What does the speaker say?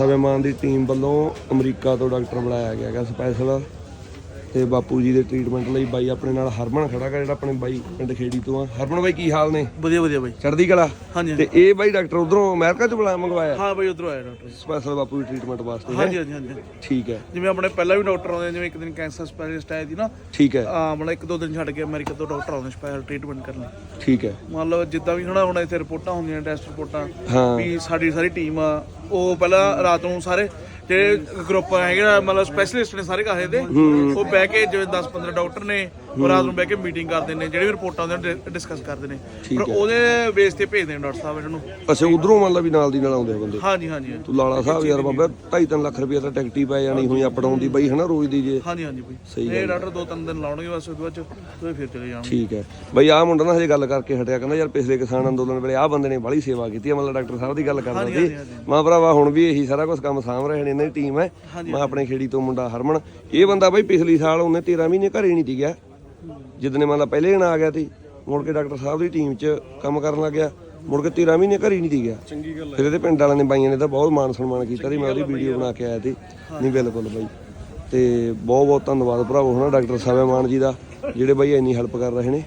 ਸਵੈਮਾਨ ਦੀ ਟੀਮ ਵੱਲੋਂ ਅਮਰੀਕਾ ਤੋਂ ਡਾਕਟਰ ਬੁਲਾਇਆ ਗਿਆ ਹੈਗਾ ਸਪੈਸ਼ਲ ਤੇ ਬਾਪੂ ਜੀ ਦੇ ਟ੍ਰੀਟਮੈਂਟ ਲਈ ਬਾਈ ਆਪਣੇ ਨਾਲ ਹਰਮਨ ਖੜਾ ਹੈਗਾ ਜਿਹੜਾ ਆਪਣੇ ਬਾਈ ਪਿੰਡ ਖੇੜੀ ਤੋਂ ਆ। ਹਰਮਨ ਬਾਈ ਕੀ ਹਾਲ ਨੇ? ਵਧੀਆ ਵਧੀਆ ਬਾਈ। ਚੜ੍ਹਦੀ ਕਲਾ? ਹਾਂਜੀ ਤੇ ਇਹ ਬਾਈ ਡਾਕਟਰ ਉਧਰੋਂ ਅਮਰੀਕਾ ਤੋਂ ਬੁਲਾਇਆ ਮੰਗਵਾਇਆ? ਹਾਂ ਬਾਈ ਉਧਰੋਂ ਆਇਆ ਡਾਕਟਰ। ਸਪੈਸ਼ਲ ਬਾਪੂ ਦੀ ਟ੍ਰੀਟਮੈਂਟ ਵਾਸਤੇ ਹਾਂਜੀ ਹਾਂਜੀ ਹਾਂਜੀ। ਠੀਕ ਹੈ। ਜਿਵੇਂ ਆਪਣੇ ਪਹਿਲਾਂ ਵੀ ਡਾਕਟਰ ਆਉਂਦੇ ਜਿਵੇਂ ਇੱਕ ਦਿਨ ਕੈਂਸਰ ਸਪੈਸ਼ਲਿਸਟ ਆਇਆ ਸੀ ਨਾ ਠੀਕ ਹੈ। ਆ ਮਤਲਬ ਇੱਕ ਦੋ ਦਿਨ ਛੱਡ ਕੇ ਅਮਰੀਕਾ ਤੋਂ ਡਾਕਟਰ ਆਉਂਦੇ ਸਪੈਸ਼ਲ ਟ੍ਰੀਟਮੈਂਟ ਕਰਨ ਲਈ। ਠੀਕ ਹੈ। ਮੰਨ ਲਓ ਜਿੱਦਾਂ ਵੀ ਹਣਾ ਹੁਣ ਇੱਥੇ ਰਿਪੋਰਟਾਂ ਹੁੰਦੀਆਂ ਟੈਸਟ ਰਿਪੋਰਟਾਂ ਹਾਂ। ਵੀ ਸਾਡੀ ਸਾਰੀ ਟੀਮ ਆ ਉਹ ਪਹਿਲਾਂ ਰਾਤ ਨੂੰ ਸਾਰੇ ਜਿਹੜੇ ਗਰੁੱਪ ਹੈਗੇ ਮਤਲਬ ਸਪੈਸ਼ਲਿਸਟ ਨੇ ਸਾਰੇ ਕਾਹੇ ਦੇ। ਉਹ ਬਹਿ ਕੇ ਜਿਵੇਂ 10 15 ਡਾਕਟਰ ਨੇ ਉਹ ਰਾਤ ਨੂੰ ਬਹਿ ਕੇ ਮੀਟਿੰਗ ਕਰਦੇ ਨੇ ਜਿਹੜੇ ਵੀ ਰਿਪੋਰਟਾਂ ਹੁੰਦੀਆਂ ਡਿਸਕਸ ਕਰਦੇ ਨੇ। ਪਰ। ਉਹਦੇ ਬੇਸ ਤੇ ਭੇਜਦੇ ਨੇ ਡਾਕਟਰ ਸਾਹਿਬ ਇਹਨਾਂ ਨੂੰ। ਅੱਛਾ ਉਧਰੋਂ ਮੰਨ ਲਾ ਵੀ ਨਾਲ ਦੀ ਨਾਲ ਆਉਂਦੇ ਆ ਬੰਦੇ? ਹਾਂਜੀ ਹਾਂਜੀ ਤੂੰ ਲਾਲਾ ਸਾਹਿਬ ਯਾਰ ਬਾਬਾ 2.5 ਲੱਖ ਰੁਪਏ ਤਾਂ ਟਿਕਟ ਹੀ ਪੈ ਜਾਣੀ ਹੋਈ ਅਪ ਡਾਊਨ ਦੀ ਬਾਈ ਹਨਾ ਰੋਜ਼ ਦੀ ਜੇ। ਹਾਂਜੀ ਹਾਂਜੀ ਬਈ। ਸਹੀ ਇਹ ਡਾਕਟਰ ਦੋ ਤਿੰਨ ਦਿਨ ਲਾਉਣਗੇ ਬਸ ਉਹਦੇ ਬਾਅਦ ਫਿਰ ਚਲੇ ਜਾਣਗੇ। ਠੀਕ ਹੈ। ਬਈ ਆਹ ਮੁੰਡਾ ਨਾ ਹਜੇ ਗੱਲ ਕਰਕੇ ਹਟਿਆ ਕਹਿੰਦਾ ਯਾਰ ਪਿਛਲੇ ਕਿਸਾਨ ਅੰਦੋਲਨ ਵੇਲੇ ਆਹ ਬੰਦੇ ਨੇ ਬੜੀ ਸੇਵਾ ਕੀਤੀ ਮਤਲਬ ਡਾਕਟਰ ਸਾਹਿਬ ਦੀ ਗੱਲ ਕਰਦਾ ਸੀ। ਮਾਂ ਭਰਾਵਾ ਹੁਣ ਵੀ ਇਹੀ ਸਾਰਾ ਕੁਝ ਕੰਮ ਸਾਂਭ ਰਹੇ ਨੇ ਦੀ ਟੀਮ ਹੈ। ਮੈਂ ਆਪਣੇ ਖੇੜੀ ਤੋਂ ਮੁੰਡਾ ਹਰਮਨ। ਇਹ ਬੰਦਾ ਬਈ ਪਿਛਲੀ ਸਾਲ ਉਹਨੇ 13 ਮਹੀਨੇ ਘਰੇ ਨਹੀਂ ਟਿਕਿਆ ਜਿੱਦਨੇ ਮੰਨ ਲਾ ਪਹਿਲੇ ਦਿਨ ਆ ਗਿਆ ਸੀ ਮੁੜ ਕੇ ਡਾਕਟਰ ਸਾਹਿਬ ਦੀ ਟੀਮ 'ਚ ਕੰਮ ਕਰਨ ਲੱਗ ਗਿਆ। ਮੁੜ ਕੇ 13 ਮਹੀਨੇ ਘਰੇ ਨਹੀਂ ਚੰਗੀ ਗੱਲ ਫਿਰ ਇਹਦੇ ਪਿੰਡ ਵਾਲਿਆਂ ਨੇ ਬਾਈਆਂ ਨੇ ਤਾਂ ਬਹੁਤ ਮਾਣ ਸਨਮਾਨ ਕੀਤਾ ਸੀ। ਮੈਂ ਉਹਦੀ ਵੀਡੀਓ ਬਣਾ ਕੇ ਆਇਆ ਸੀ। ਨਹੀਂ ਬਿਲਕੁਲ ਬਾਈ। ਤੇ ਬਹੁਤ ਬਹੁਤ ਧੰਨਵਾਦ ਭਰਾਵੋ। ਹਨਾ ਡਾਕਟਰ ਸਾਹਿਬਾਨ ਜੀ ਦਾ ਜਿਹੜੇ ਬਾਈ ਇੰਨੀ ਹੈਲਪ ਕਰ ਰਹੇ ਨੇ।